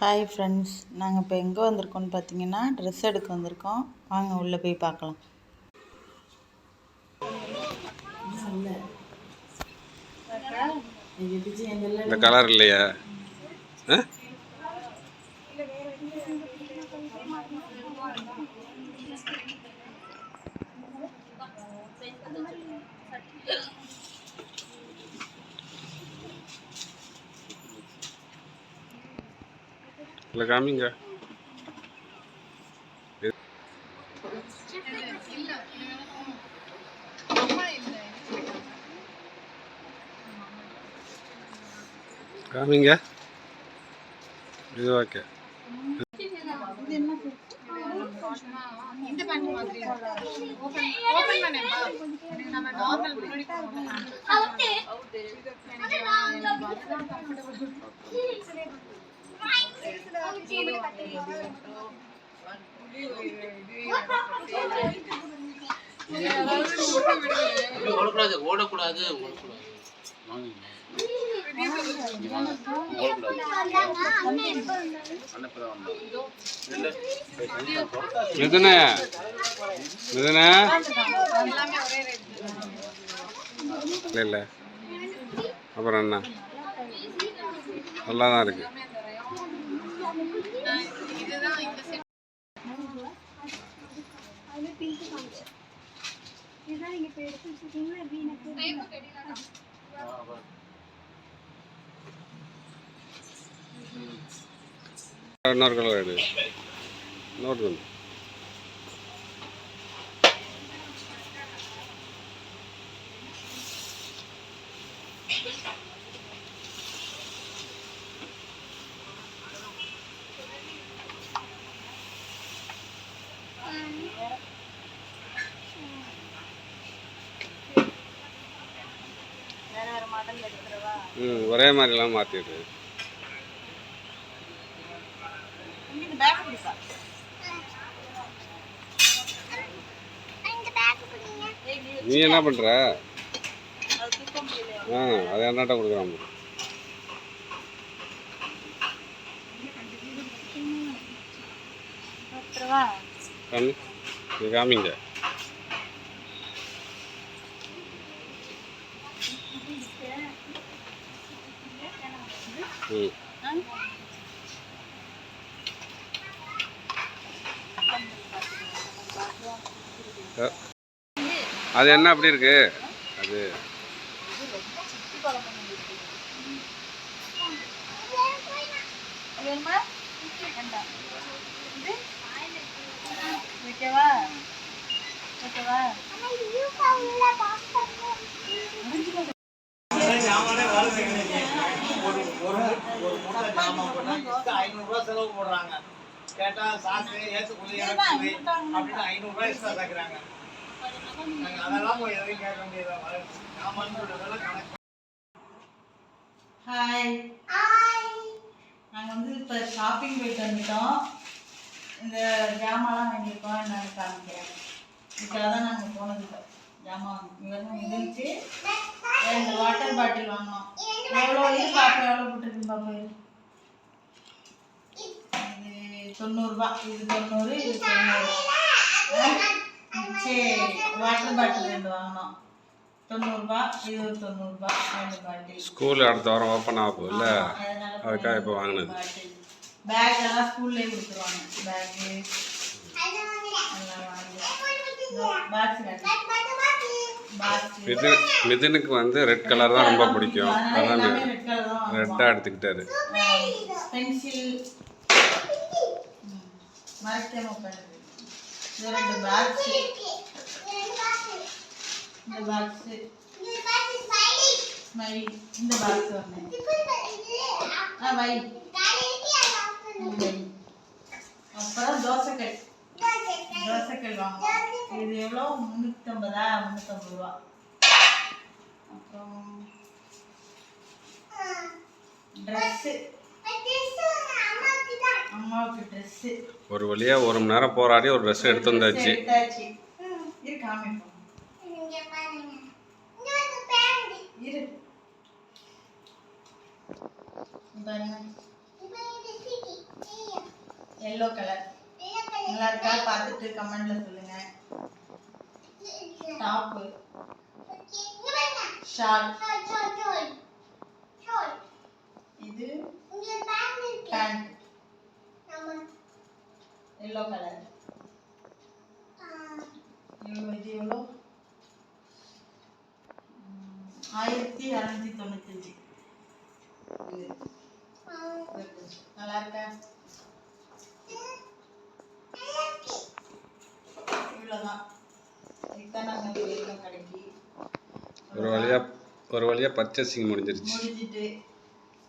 Hi friends நாங்கள் இப்போ எங்கே வந்திருக்கோம்னு பார்த்தீங்கன்னா ட்ரெஸ் எடுக்க வந்திருக்கோம். வாங்க உள்ளே போய் பார்க்கலாம். இந்த கலர் இல்லையா? இல்லை காமிங்க காமிங்க இது ஓகே நார்மல் ஓடக்கூடாது ஓடக்கூடாது ஓடக்கூடாது. வாங்க. இல்லை இல்லை. அப்புறம் என்ன? நல்லா தான் இருக்கு இதுதான் இந்த செட் இதுதான் நீங்க இப்ப எடுத்து வச்சிருக்கீங்களா? எப்படி எனக்கு இன்னொரு கலர் எடு. இன்னொரு ம் ஒரே மாதிரிலாம் மாற்றிடு நீ என்ன பண்ணுற ஆ அது என்னட்ட. காமி இது காமிங்க. அது என்ன அப்படி இருக்கு? அது ஐநூறுரூவா செலவு போடுறாங்க. கேட்டா சாக்கு ஏத்துக்குள்ளி இறக்குள்ளி அப்படின்னு ஐநூறுரூவா எக்ஸ்ட்ரா சேர்க்குறாங்க நாங்கள் அதெல்லாம் போய் எதையும் கேட்க முடியாது சாமான் சொல்றதெல்லாம் கணக்கு ஹாய் நாங்கள் வந்து இப்போ ஷாப்பிங் போயிட்டு வந்துட்டோம். இந்த ஜாமான்லாம் வாங்கியிருக்கோம் என்னன்னு காமிக்கிறேன். இதுக்காக தான் நாங்கள் போனது இப்போ ஜாமான் இவரும் இருந்துச்சு இந்த வாட்டர் பாட்டில் வாங்கினோம். எவ்வளோ இது பாப்பா எவ்வளோ போட்டுருக்கு பாப்பா? இது இது தொண்ணூறு இது தொண்ணூறு. சரி வாட்டர் பாட்டில் ரெண்டு வாங்கினோம் தொண்ணூறுரூபா இது ஒரு தொண்ணூறுரூபா ரெண்டு பாட்டில் ஸ்கூல் அடுத்த வாரம் ஓப்பன் ஆக போகுதுல்ல? அதுக்காக இப்போ வாங்கினது. பேக் எல்லாம் கொடுத்துருவாங்க. பேக்கு மிதுனுக்கு வந்து ரெட் கலர் தான் ரொம்ப பிடிக்கும். அதான் ரெட்டாக எடுத்துக்கிட்டாரு. பென்சில் மறக்காம உட்காந்து இது ரெண்டு பாக்ஸ் இந்த பாக்ஸ் ஸ்மைலி இந்த பாக்ஸ் ஒன்று ஆ வை ம், வை. அப்புறம் தோசைக்கல் தோசைக்கல் வாங்குவோம் இது எவ்வளோ முந்நூற்றம்பதா முந்நூற்றம்பது ரூபா அப்புறம் ட்ரெஸ்ஸு அம்மாவுக்கு ட்ரெஸ்ஸு ஒரு வழியாக ஒரு மணி நேரம் போராடி ஒரு ட்ரெஸ் எடுத்து வந்தாச்சு எடுத்தாச்சு. இரு காமிப்போம் இரு. பாருங்க. எல்லோ கலர் நல்லா இருக்கா? பார்த்துட்டு கமெண்ட்ல சொல்லுங்க. டாப்பு ஷால் இது பேண்ட் எல்லோ கலர் இது எவ்வளோ? ஆயிரத்தி தொண்ணூத்தஞ்சு. இது நல்லா இருக்கா? இவ்வளோதான். இதுதான் நாங்கள் கடைக்கு. ஒரு வழியாக ஒரு வழியாக பர்ச்சேசிங் முடிஞ்சிருச்சு. முடிஞ்சிட்டு.